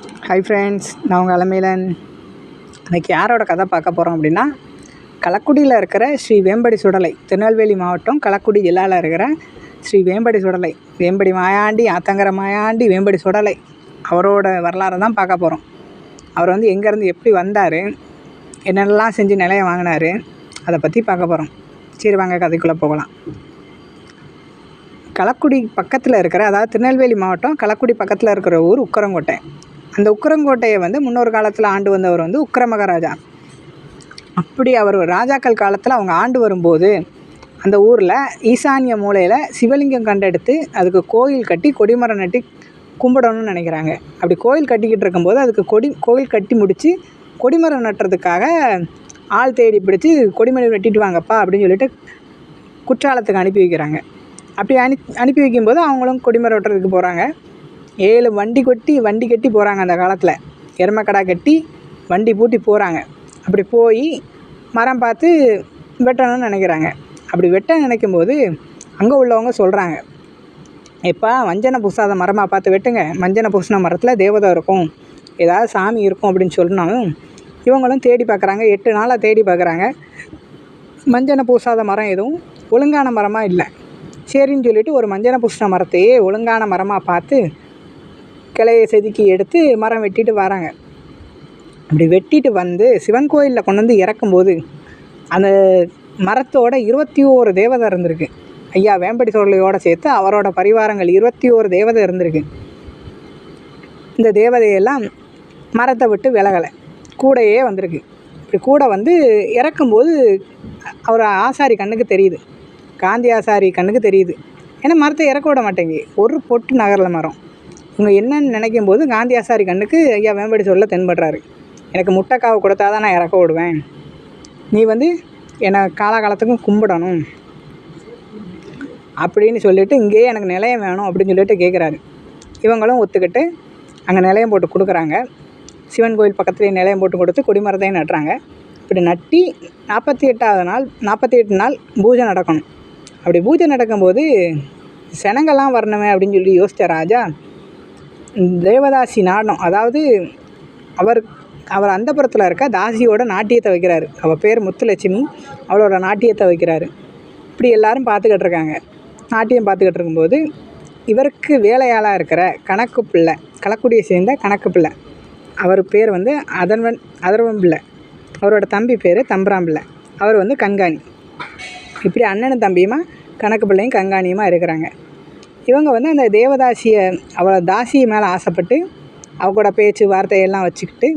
Hi friends நான் உங்கள் அலமையிலன் இன்றைக்கி யாரோட கதை பார்க்க போகிறோம் அப்படின்னா களக்குடியில் இருக்கிற ஸ்ரீ வேம்படி சுடலை திருநெல்வேலி மாவட்டம் களக்குடி ஜில்லாவில் இருக்கிற ஸ்ரீ வேம்படி சுடலை வேம்படி மாயாண்டி ஆத்தங்கர மாயாண்டி வேம்படி சுடலை அவரோட வரலாறை தான் பார்க்க போகிறோம் அவர் வந்து எங்கேருந்து எப்படி வந்தார் என்னென்னலாம் செஞ்சு நிலையம் வாங்கினார் அதை பற்றி பார்க்க போகிறோம் சரி வாங்க கதைக்குள்ளே போகலாம். களக்குடி பக்கத்தில் இருக்கிற அதாவது திருநெல்வேலி மாவட்டம் களக்குடி பக்கத்தில் இருக்கிற ஊர் உக்கரங்கோட்டை. அந்த உக்கரங்கோட்டையை வந்து முன்னொரு காலத்தில் ஆண்டு வந்தவர் வந்து உக்கர மகாராஜா அப்படி அவர் ராஜாக்கள் காலத்தில் அவங்க ஆண்டு வரும்போது அந்த ஊரில் ஈசானிய மூலையில் சிவலிங்கம் கண்டெடுத்து அதுக்கு கோயில் கட்டி கொடிமரம் நட்டி கும்பிடணும்னு நினைக்கிறாங்க. அப்படி கோயில் கட்டிக்கிட்டு இருக்கும்போது அதுக்கு கொடி கோயில் கட்டி முடித்து கொடிமரம் நட்டுறதுக்காக ஆள் தேடி பிடிச்சி கொடிமரம் வெட்டிட்டு வாங்கப்பா அப்படின்னு சொல்லிட்டு குற்றாலத்துக்கு அனுப்பி வைக்கிறாங்க. அப்படி அனுப்பி அனுப்பி வைக்கும்போது அவங்களும் கொடிமரம் வெட்டுறதுக்கு போகிறாங்க ஏழு வண்டி கொட்டி வண்டி கட்டி போகிறாங்க அந்த காலத்தில். எருமக்கடா கட்டி வண்டி பூட்டி போகிறாங்க அப்படி போய் மரம் பார்த்து வெட்டணும்னு நினைக்கிறாங்க. அப்படி வெட்ட நினைக்கும் போது அங்கே உள்ளவங்க சொல்கிறாங்க எப்பா மஞ்சனை பூசாத மரமாக பார்த்து வெட்டுங்க. மஞ்சனை பூசின மரத்தில் தேவதை இருக்கும். ஏதாவது சாமி இருக்கும் அப்படின்னு சொன்னாலும் இவங்களும் தேடி பார்க்குறாங்க. எட்டு நாளாக தேடி பார்க்குறாங்க. மஞ்சனை பூசாத மரம் எதுவும் ஒழுங்கான மரமாக இல்லை. சரின்னு சொல்லிட்டு ஒரு மஞ்சனை பூசின மரத்தையே ஒழுங்கான மரமாக பார்த்து கிளையை செதுக்கி எடுத்து மரம் வெட்டிட்டு வராங்க. அப்படி வெட்டிட்டு வந்து சிவன் கோயிலில் கொண்டு வந்து இறக்கும்போது அந்த மரத்தோட இருபத்தி ஓரு தேவதை இருந்திருக்கு. ஐயா வேம்படி சோழலையோட சேர்த்து அவரோட பரிவாரங்கள் இருபத்தி ஓரு தேவதை இருந்திருக்கு. இந்த தேவதையெல்லாம் மரத்தை விட்டு விலகலை. கூடையே வந்திருக்கு. இப்படி கூட வந்து இறக்கும்போது அவர் ஆசாரி கண்ணுக்கு தெரியுது. காந்தி ஆசாரி கண்ணுக்கு தெரியுது. ஏன்னா மரத்தை இறக்க விட மாட்டேங்கி ஒரு பொட்டு நகரில் மரம். இவங்க என்னன்னு நினைக்கும் போது காந்தி ஆசாரி கண்ணுக்கு ஐயா வேம்படி சொல்ல தென்படுறாரு. எனக்கு முட்டைக்காவை கொடுத்தா தான் நான் இறக்க விடுவேன் நீ வந்து என்னை காலாகாலத்துக்கும் கும்பிடணும். அப்படின்னு சொல்லிட்டு இங்கேயே எனக்கு நிலையம் வேணும் அப்படின்னு சொல்லிட்டு கேட்குறாரு இவங்களும் ஒத்துக்கிட்டு அங்கே நிலையம் போட்டு கொடுக்குறாங்க. சிவன் கோயில் பக்கத்துலேயே நிலையம் போட்டு கொடுத்து கொடிமரத்தையும் நட்டுறாங்க. இப்படி நட்டி நாற்பத்தி எட்டாவது நாள் நாற்பத்தி எட்டு நாள் பூஜை நடக்கணும். அப்படி பூஜை நடக்கும்போது செனங்கள்லாம் வரணுமே அப்படின்னு சொல்லி யோசித்த ராஜா தேவதாசி நாடனம் அதாவது அவர் அவர் அந்தப்புறத்தில் இருக்க தாசியோட நாட்டியத்தை வைக்கிறாரு. அவள் பேர் முத்துலட்சுமி அவளோட நாட்டியத்தை வைக்கிறாரு. இப்படி எல்லாரும் பார்த்துக்கிட்டு இருக்காங்க. நாட்டியம் பார்த்துக்கிட்டு இருக்கும்போது இவருக்கு வேலையாளாக இருக்கிற கணக்கு பிள்ளை கலக்குடியை சேர்ந்த கணக்கு பிள்ளை. அவர் பேர் வந்து அதர்வன் அதர்வன் பிள்ளை. அவரோட தம்பி பேர் தம்பராம் பிள்ளை. அவர் வந்து கண்காணி. இப்படி அண்ணனும் தம்பியுமா கணக்கு பிள்ளையும் கண்காணியுமாக இருக்கிறாங்க. இவங்க வந்து அந்த தேவதாசியை அவளை தாசி மேலே ஆசைப்பட்டு அவ கூட பேச்சு வார்த்தையெல்லாம் வச்சுக்கிட்டு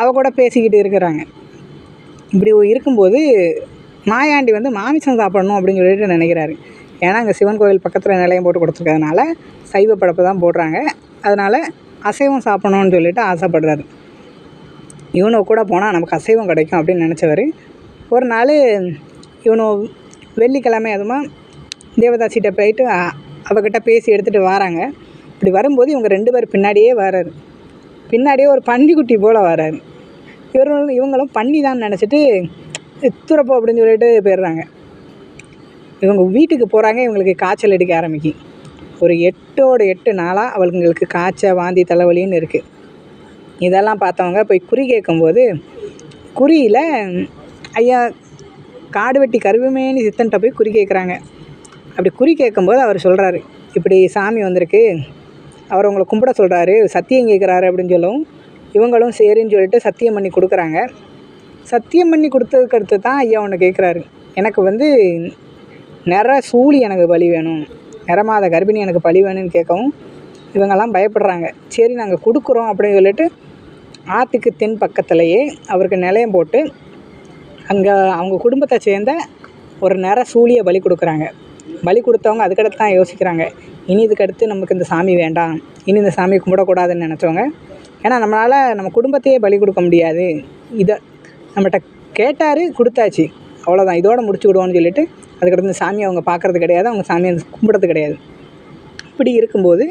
அவ கூட பேசிக்கிட்டு இருக்கிறாங்க. இப்படி இருக்கும்போது மாயாண்டி வந்து மாமிசம் சாப்பிடணும் அப்படின்னு சொல்லிட்டு நினைக்கிறாரு. ஏன்னா அங்கே சிவன் கோவில் பக்கத்தில் நிலையம் போட்டு கொடுத்துருக்கறதுனால சைவ படப்பு தான் போடுறாங்க. அதனால் அசைவம் சாப்பிடணும்னு சொல்லிட்டு ஆசைப்படுறாரு. இவனு கூட போனால் நமக்கு அசைவம் கிடைக்கும் அப்படின்னு நினச்சவர். ஒரு நாள் இவனு வெள்ளிக்கிழமை அதுமா தேவதாசிகிட்ட போயிட்டு அவகிட்ட பேசி எடுத்துகிட்டு வராங்க. இப்படி வரும்போது இவங்க ரெண்டு பேர் பின்னாடியே வராரு. பின்னாடியே ஒரு பன்னிக்குட்டி போல் வராரு. இவரும் இவங்களும் பண்ணி தான் நினச்சிட்டு துறப்போ அப்படின்னு சொல்லிட்டு போயிடுறாங்க. இவங்க வீட்டுக்கு போகிறாங்க இவங்களுக்கு காய்ச்சல் அடிக்க ஆரம்பிக்கும் ஒரு எட்டோட எட்டு நாளாக அவங்களுக்கு காய்ச்சல் வாந்தி தலைவலின்னு இருக்குது இதெல்லாம் பார்த்தவங்க போய் குறி கேட்கும்போது குறியில் ஐயா காடு வெட்டி கருவுமேனி சித்தன்ட்ட போய் குறி கேட்குறாங்க. அப்படி குறி கேட்கும்போது அவர் சொல்கிறாரு இப்படி சாமி வந்திருக்கு அவர் உங்களை கும்பிட சொல்கிறாரு சத்தியம் கேட்குறாரு அப்படின்னு சொல்லவும் இவங்களும் சரின்னு சொல்லிட்டு சத்தியம் பண்ணி கொடுக்குறாங்க. சத்தியம் பண்ணி கொடுத்ததுக்கு அடுத்து தான் ஐயா ஒன்று கேட்குறாரு. எனக்கு வந்து நிற சூழி எனக்கு பலி வேணும். நிறமாத கர்ப்பிணி எனக்கு பலி வேணும்னு கேட்கவும் இவங்கெல்லாம் பயப்படுறாங்க. சரி நாங்கள் கொடுக்குறோம் அப்படின்னு சொல்லிட்டு ஆற்றுக்கு தென் பக்கத்துலேயே அவருக்கு நிலையம் போட்டு அங்கே அவங்க குடும்பத்தை சேர்ந்த ஒரு நிற சூழியை பலி கொடுக்குறாங்க. பலி கொடுத்தவங்க அதுக்கடுத்து தான் யோசிக்கிறாங்க. இனி இதுக்கடுத்து நமக்கு இந்த சாமி வேண்டாம். இனி இந்த சாமியை கும்பிடக்கூடாதுன்னு நினச்சவங்க. ஏன்னா நம்மளால் நம்ம குடும்பத்தையே பலி கொடுக்க முடியாது. இதை நம்மகிட்ட கேட்டார் கொடுத்தாச்சு. அவ்வளோதான் இதோட முடிச்சு விடுவோம்னு சொல்லிட்டு அதுக்கடுத்து இந்த சாமியை அவங்க பார்க்குறது கிடையாது. அவங்க சாமியை கும்பிட்றது கிடையாது. இப்படி இருக்கும்போது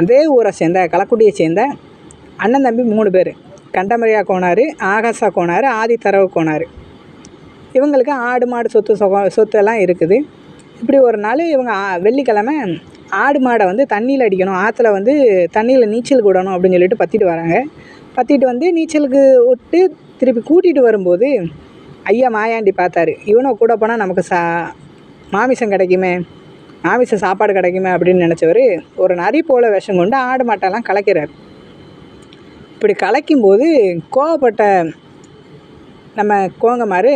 அதே ஊரை சேர்ந்த கலக்குடியை சேர்ந்த அண்ணன் தம்பி மூணு பேர். கண்டமரியா கோனார் ஆகாசா கோனார் ஆதித்தரவு கோனார் இவங்களுக்கு ஆடு மாடு சொத்து சொத்து எல்லாம் இருக்குது. இப்படி ஒரு நாள் இவங்க வெள்ளிக்கிழமை ஆடு மாடை வந்து தண்ணியில் அடிக்கணும். ஆற்றுல வந்து தண்ணியில் நீச்சல் விடணும் அப்படின்னு சொல்லிட்டு பற்றிட்டு வராங்க. பற்றிட்டு வந்து நீச்சலுக்கு விட்டு திருப்பி கூட்டிகிட்டு வரும்போது ஐயா மாயாண்டி பார்த்தாரு. இவனை கூட போனால் நமக்கு சா மாமிசம் கிடைக்குமே மாமிச சாப்பாடு கிடைக்குமே அப்படின்னு நினச்சவர் ஒரு நரி போல விஷம் கொண்டு ஆடு மாட்டெல்லாம் கலக்கிறார். இப்படி கலைக்கும்போது கோவப்பட்ட நம்ம கோங்கமாரு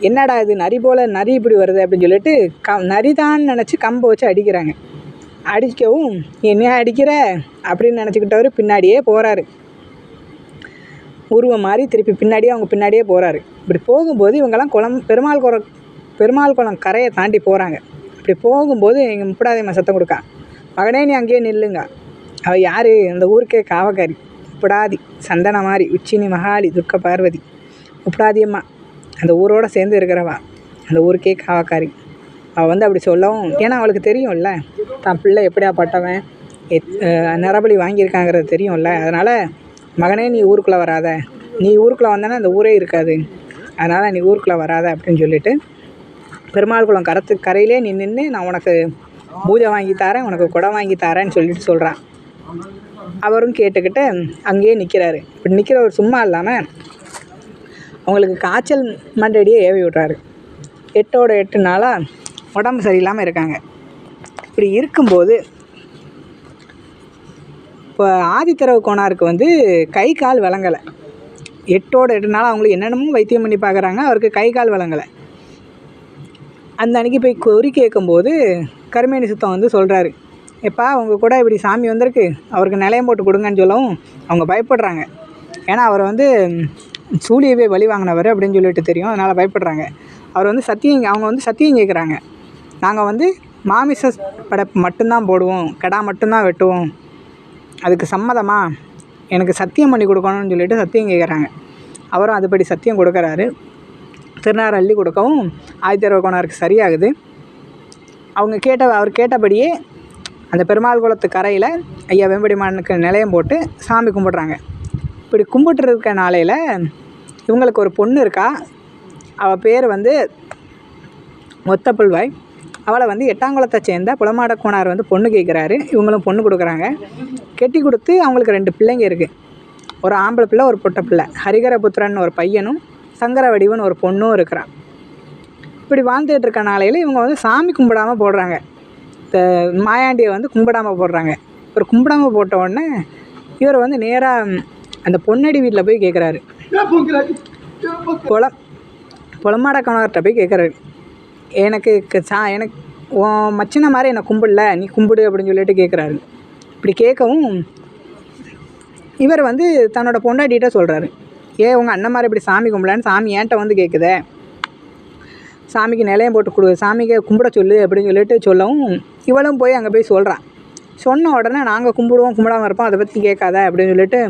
என்னடா இது நரி போல் நரி இப்படி வருது அப்படின்னு சொல்லிட்டு கம் நரி தான் நினச்சி கம்பை வச்சு அடிக்கிறாங்க. அடிக்கவும் என்னையா அடிக்கிற? அப்படின்னு நினச்சிக்கிட்டவர் பின்னாடியே போகிறாரு உருவம் மாதிரி திருப்பி பின்னாடியே அவங்க பின்னாடியே போகிறாரு இப்படி போகும்போது இவங்கெல்லாம் குளம் பெருமாள் குளம் பெருமாள் குளம் கரையை தாண்டி போகிறாங்க இப்படி போகும்போது எங்கள் முப்படாதையம்மா சத்தம் கொடுக்கா. மகனே நீ அங்கேயே நில்லுங்க. அவள் யார்? இந்த ஊருக்கே காவக்காரி. உப்படாதி சந்தன மாதிரி உச்சினி மகாளி துர்க்க பார்வதி உப்படாதியம்மா அந்த ஊரோட சேர்ந்து இருக்கிறவா அந்த ஊருக்கே காவக்காரி. அவள் வந்து அப்படி சொல்லவும் ஏன்னா அவளுக்கு தெரியும்ல தான் பிள்ளை எப்படியா பட்டவன் எத் நரபலி வாங்கியிருக்காங்கிறது தெரியும்ல அதனால் மகனே நீ ஊருக்குள்ளே வராத. நீ ஊருக்குள்ளே வந்தேன்னா அந்த ஊரே இருக்காது. அதனால் நீ ஊருக்குள்ளே வராத அப்படின்னு சொல்லிட்டு பெருமாள் குளம் கரத்து கரையிலே நீ நின்று நான் உனக்கு பூஜை வாங்கி தரேன் உனக்கு குடம் வாங்கி தரேன்னு சொல்லிட்டு சொல்கிறான் அவரும் கேட்டுக்கிட்டு அங்கேயே நிற்கிறாரு இப்படி நிற்கிறவர் சும்மா இல்லாமல் அவங்களுக்கு காய்ச்சல் மண்டடியே ஏவி விட்றாரு. எட்டோட எட்டு நாளாக உடம்பு சரியில்லாமல் இருக்காங்க. இப்படி இருக்கும்போது இப்போ ஆதித்தரவு கோணாருக்கு வந்து கை கால் விளங்கலை எட்டோட எட்டு நாள் அவங்களுக்கு என்னென்னமோ வைத்தியம் பண்ணி பார்க்குறாங்க அவருக்கு கை கால் விளங்கலை அந்த அன்னைக்கு போய் கொறி கேட்கும்போது கருமேனி சுத்தம் வந்து சொல்கிறாரு எப்பா அவங்க கூட இப்படி சாமி வந்திருக்கு. அவருக்கு நிலையம் போட்டு கொடுங்கன்னு சொல்லவும் அவங்க பயப்படுறாங்க. ஏன்னா அவர் வந்து சூழியவே பலி வாங்கினவர் அப்படின்னு சொல்லிட்டு தெரியும். அதனால் பயப்படுறாங்க. அவர் வந்து சத்தியம் அவங்க வந்து சத்தியம் கேட்குறாங்க நாங்கள் வந்து மாமிச படைப்பு மட்டும்தான் போடுவோம். கிடா மட்டும்தான் வெட்டுவோம். அதுக்கு சம்மதமா? எனக்கு சத்தியம் பண்ணி கொடுக்கணும்னு சொல்லிட்டு சத்தியம் கேட்குறாங்க அவரும் அதுபடி சத்தியம் கொடுக்குறாரு. திருநார் அள்ளி கொடுக்கவும் ஆதித்தரவ கோணாருக்கு சரியாகுது. அவங்க கேட்ட அவர் கேட்டபடியே அந்த பெருமாள் குளத்து கரையில் ஐயா வெம்படிமானுக்கு நிலையம் போட்டு சாமி கும்பிட்றாங்க. இப்படி கும்பிட்டு இருக்க நாளையில் இவங்களுக்கு ஒரு பொண்ணு இருக்கா? அவள் பேர் வந்து ஒத்தப்புள்வாய் அவளை வந்து எட்டாங்குளத்தை சேர்ந்த புலமாட கோனார் வந்து பொண்ணு கேட்குறாரு இவங்களும் பொண்ணு கொடுக்குறாங்க. கெட்டி கொடுத்து அவங்களுக்கு ரெண்டு பிள்ளைங்க இருக்குது ஒரு ஆம்பளை பிள்ளை ஒரு பொட்டை பிள்ளை. ஹரிகரபுத்திரன் ஒரு பையனும் சங்கர வடிவன் ஒரு பொண்ணும் இருக்கிறான். இப்படி வாழ்ந்துட்டு இருக்க நாளையில் இவங்க வந்து சாமி கும்பிடாமல் போடுறாங்க. இந்த மாயாண்டியை வந்து கும்பிடாமல் போடுறாங்க. இவர் கும்பிடாமல் போட்ட உடனே இவர் வந்து நேராக அந்த பொன்னடி வீட்டில் போய் கேட்குறாரு புல புலமாட கணவர்கிட்ட போய் கேட்குறாரு எனக்கு க- சா எனக்கு உன் மச்சின மாதிரி என்னை கும்பிடல நீ கும்பிடு அப்படின்னு சொல்லிட்டு கேட்குறாரு இப்படி கேட்கவும் இவர் வந்து தன்னோட பொண்டாட்டிகிட்ட சொல்கிறாரு ஏ உங்கள் அண்ணன் மாதிரி இப்படி சாமி கும்பிடலான்னு சாமி ஏன்ட்ட வந்து கேட்குதே சாமிக்கு நிலையம் போட்டு கொடு சாமிக்கு கும்பிட சொல்லு அப்படின்னு சொல்லிட்டு சொல்லவும் இவளும் போய் அங்கே போய் சொல்கிறான் சொன்ன உடனே நாங்கள் கும்பிடுவோம் கும்பிடாம இருப்போம் அதை பற்றி கேட்காத அப்படின்னு சொல்லிட்டு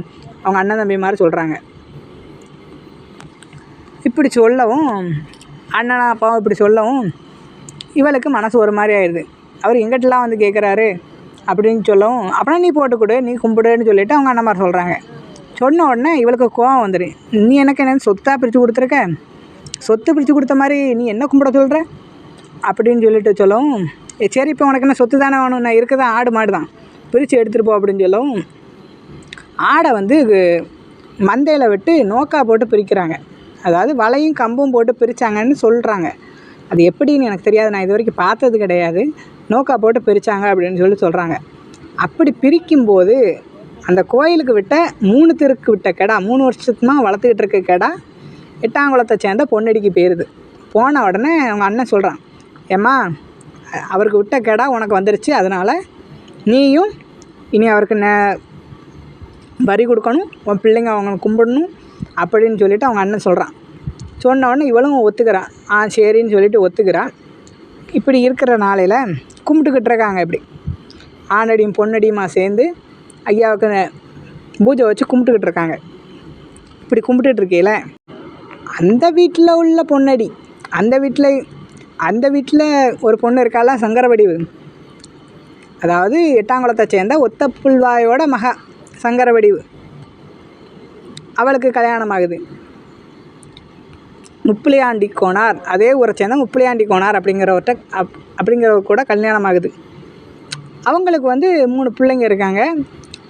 அவங்க அண்ணன் தம்பி மாதிரி சொல்கிறாங்க இப்படி சொல்லவும் அண்ணனா அப்பாவும் இப்படி சொல்லவும் இவளுக்கு மனசு ஒரு மாதிரி ஆயிடுது அவர் எங்கிட்டலாம் வந்து கேட்குறாரு அப்படின்னு சொல்லவும் அப்புறம் நீ போட்டுக்கொடு நீ கும்பிடுன்னு சொல்லிவிட்டு அவங்க அண்ணன் மாதிரி சொல்கிறாங்க சொன்ன உடனே இவளுக்கு கோவம் வந்துடு நீ எனக்கு என்ன சொத்தாக பிரித்து கொடுத்துருக்க? சொத்து பிரித்து கொடுத்த மாதிரி நீ என்ன கும்பிட சொல்கிற அப்படின்னு சொல்லிட்டு சொல்லவும் சரி இப்போ உனக்கு என்ன சொத்து தானே வேணும்? நான் இருக்குதான் ஆடு மாடு தான் பிரித்து எடுத்துகிட்டு போ அப்படின்னு சொல்லவும் ஆடை வந்து மந்தையில் விட்டு நோக்கா போட்டு பிரிக்கிறாங்க. அதாவது வலையும் கம்பும் போட்டு பிரித்தாங்கன்னு சொல்கிறாங்க அது எப்படின்னு எனக்கு தெரியாது. நான் இது வரைக்கும் பார்த்தது கிடையாது. நோக்கா போட்டு பிரித்தாங்க அப்படின்னு சொல்லி சொல்கிறாங்க அப்படி பிரிக்கும்போது அந்த கோயிலுக்கு விட்ட மூணு தெருக்கு விட்ட கெடா மூணு வருஷத்துமா வளர்த்துக்கிட்டு இருக்க கெடா எட்டாங்குளத்தை சேர்ந்த பொன்னடிக்கு போயிருது போன உடனே அவங்க அண்ணன் சொல்கிறான் ஏம்மா அவருக்கு விட்ட கெடா உனக்கு வந்துருச்சு. அதனால் நீயும் இனி அவருக்கு ந வரி கொடுக்கணும் உன் பிள்ளைங்க அவங்க கும்பிடணும் அப்படின்னு சொல்லிட்டு அவங்க அண்ணன் சொல்கிறான் சொன்ன உடனே இவளும் ஒத்துக்கிறான் ஆ சரின்னு சொல்லிட்டு ஒத்துக்கிறான் இப்படி இருக்கிற நாளையில் கும்பிட்டுக்கிட்டு இருக்காங்க இப்படி. ஆணடியும் பொன்னடியுமா சேர்ந்து ஐயாவுக்கு பூஜை வச்சு கும்பிட்டுக்கிட்டு இருக்காங்க. இப்படி கும்பிட்டுட்டு இருக்கையில் அந்த வீட்டில் உள்ள பொன்னடி அந்த வீட்டில் அந்த வீட்டில் ஒரு பொண்ணு இருக்கால சங்கரவடிவு. அதாவது எட்டாங்குளத்தை சேர்ந்த ஒத்த புல்வாயோட மகா. சங்கரவடிவு அவளுக்கு கல்யாணம் ஆகுது முப்பிளியாண்டி கோனார் அதே ஊரை சேர்ந்த முப்பிளியாண்டி கோனார் அப்படிங்கிறவர்கிட்ட அப் அப்படிங்கிறவர் கூட கல்யாணம் ஆகுது அவங்களுக்கு வந்து மூணு பிள்ளைங்க இருக்காங்க.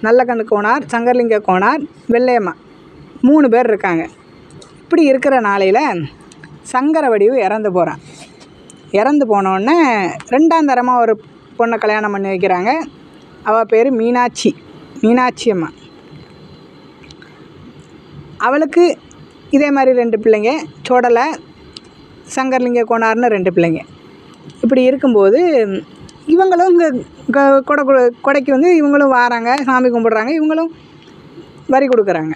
நல்லக்கண்ணு கோனார் சங்கர்லிங்க கோனார் வெள்ளையம்மா மூணு பேர் இருக்காங்க. இப்படி இருக்கிற நாளையில் சங்கரவடிவு இறந்து போகிறான் இறந்து போனோடனே ரெண்டாம் தரமாக ஒரு பொண்ணை கல்யாணம் பண்ணி வைக்கிறாங்க. அவள் பேர் மீனாட்சி. மீனாட்சி அம்மா. அவளுக்கு இதே மாதிரி ரெண்டு பிள்ளைங்க சோடலை சங்கர்லிங்க கோனார்னு ரெண்டு பிள்ளைங்க. இப்படி இருக்கும்போது இவங்களும் இங்கே கொடை கொ- கொடைக்கு வந்து இவங்களும் வாராங்க சாமி கும்பிட்றாங்க இவங்களும் வரி கொடுக்குறாங்க.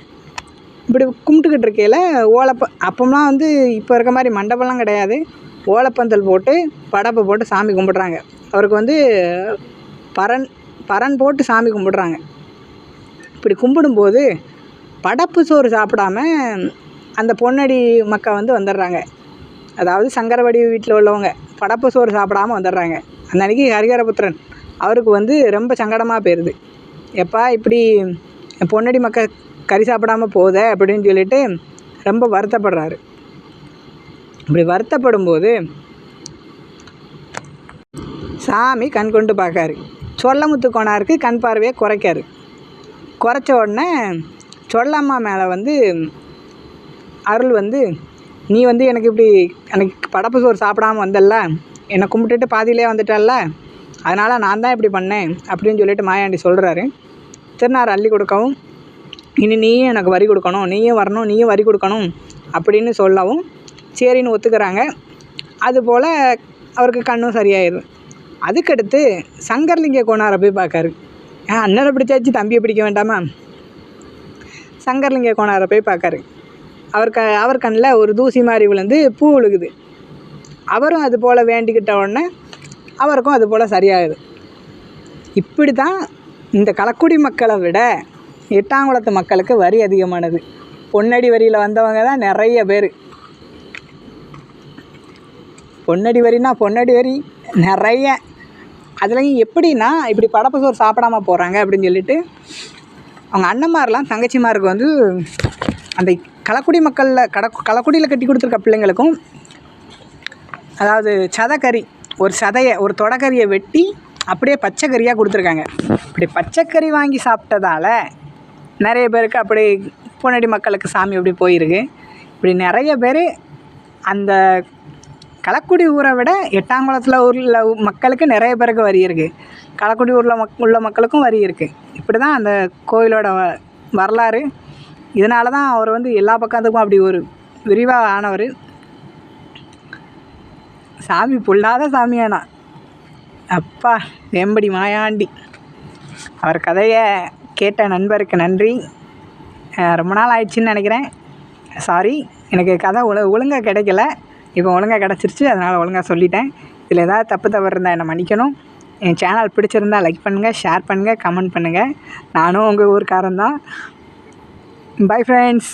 இப்படி கும்பிட்டுக்கிட்டு இருக்கையில் ஓலப்ப அப்போம்லாம் வந்து இப்போ இருக்க மாதிரி மண்டபம்லாம் கிடையாது. ஓலப்பந்தல் போட்டு படப்பை போட்டு சாமி கும்பிட்றாங்க. அவருக்கு வந்து பரன் பரன் போட்டு சாமி கும்பிட்றாங்க. இப்படி கும்பிடும்போது படப்பு சோறு சாப்பிடாம அந்த பொன்னடி மக்கள் வந்து வந்துடுறாங்க. அதாவது சங்கரவடி வீட்டில் உள்ளவங்க படப்பு சோறு சாப்பிடாம வந்துடுறாங்க. அந்த அன்றைக்கி ஹரிகரபுத்திரன் அவருக்கு வந்து ரொம்ப சங்கடமாக போயிடுது எப்பா இப்படி என் பொன்னடி மக்கள் கறி சாப்பிடாம போதே அப்படின்னு சொல்லிட்டு ரொம்ப வருத்தப்படுறாரு. இப்படி வருத்தப்படும்போது சாமி கண் கொண்டு பார்க்காரு. சொல்லமுத்து கோணாருக்கு கண் பார்வையை குறைக்காரு. குறைச்ச உடனே சொல்லம்மா மேலே வந்து அருள் வந்து நீ வந்து எனக்கு இப்படி எனக்கு படப்பு சோறு சாப்பிடாம வந்தல்ல. என்னை கும்பிட்டுட்டு பாதியிலே வந்துட்டல்ல. அதனால் நான் தான் இப்படி பண்ணேன் அப்படின்னு சொல்லிட்டு மாயாண்டி சொல்கிறாரு திருநார் அள்ளி கொடுக்கவும் இனி நீயும் எனக்கு வரி கொடுக்கணும். நீயும் வரணும். நீயும் வரி கொடுக்கணும். அப்படின்னு சொல்லவும் சரின்னு ஒத்துக்கிறாங்க. அதுபோல் அவருக்கு கண்ணும் சரியாயிடும் அதுக்கடுத்து சங்கர்லிங்க கோணாரை போய் பார்க்காரு. அண்ணனை பிடிச்சாச்சு தம்பியை பிடிக்க வேண்டாமா? சங்கர்லிங்க கோணாரை போய் பார்க்காரு. அவர் க அவர் கண்ணில் ஒரு தூசி மாதிரி விழுந்து பூ விழுகுது. அவரும் அது போல் வேண்டிக்கிட்ட உடனே அவருக்கும் அது போல் சரியாகுது. இப்படி தான் இந்த களக்குடி மக்களை விட எட்டாங்குளத்து மக்களுக்கு வரி அதிகமானது. பொன்னடி வரியில் வந்தவங்க தான் நிறைய பேர். பொன்னடி வரினா பொன்னடி வரி நிறைய அதுலேயும் எப்படின்னா இப்படி படப்பு சோறு சாப்பிடாம போகிறாங்க அப்படின்னு சொல்லிட்டு அவங்க அண்ணன்மாரெலாம் தங்கச்சிமாருக்கு வந்து அந்த களக்குடி மக்களில் கட களக்குடியில் கட்டி கொடுத்துருக்க பிள்ளைங்களுக்கும் அதாவது சதக்கறி ஒரு சதையை ஒரு தொடக்கறியை வெட்டி அப்படியே பச்சைக்கறியாக கொடுத்துருக்காங்க. இப்படி பச்சைக்கறி வாங்கி சாப்பிட்டதால நிறைய பேருக்கு அப்படி பூனடி மக்களுக்கு சாமி அப்படி போயிருக்கு. இப்படி நிறைய பேர் அந்த களக்குடி ஊரை விட எட்டாங்குளத்தில் ஊரில் மக்களுக்கு நிறைய பேருக்கு வரி இருக்குது களக்குடி ஊரில் மக் உள்ள மக்களுக்கும் வரி இருக்குது இப்படி தான் அந்த கோயிலோட வ- வரலாறு. இதனால தான் அவர் வந்து எல்லா பக்கத்துக்கும் அப்படி ஒரு விரிவாக ஆனவர். சாமி புல்லாத சாமியானா. அப்பா வேம்படி மாயாண்டி. அவர் கதையை கேட்ட நண்பருக்கு நன்றி. ரொம்ப நாள் ஆயிடுச்சுன்னு நினைக்கிறேன். சாரி எனக்கு கதை ஒழு ஒழுங்காக கிடைக்கல. இப்போ ஒழுங்காக கிடச்சிருச்சு அதனால் ஒழுங்காக சொல்லிட்டேன். இதில் ஏதாவது தப்பு தவறு இருந்தால் என்னை மன்னிக்கணும். என் சேனல் பிடிச்சிருந்தா லைக் பண்ணுங்கள் ஷேர் பண்ணுங்கள் கமெண்ட் பண்ணுங்கள் நானும் உங்கள் ஊருக்காரன் தான் பை ஃப்ரெண்ட்ஸ்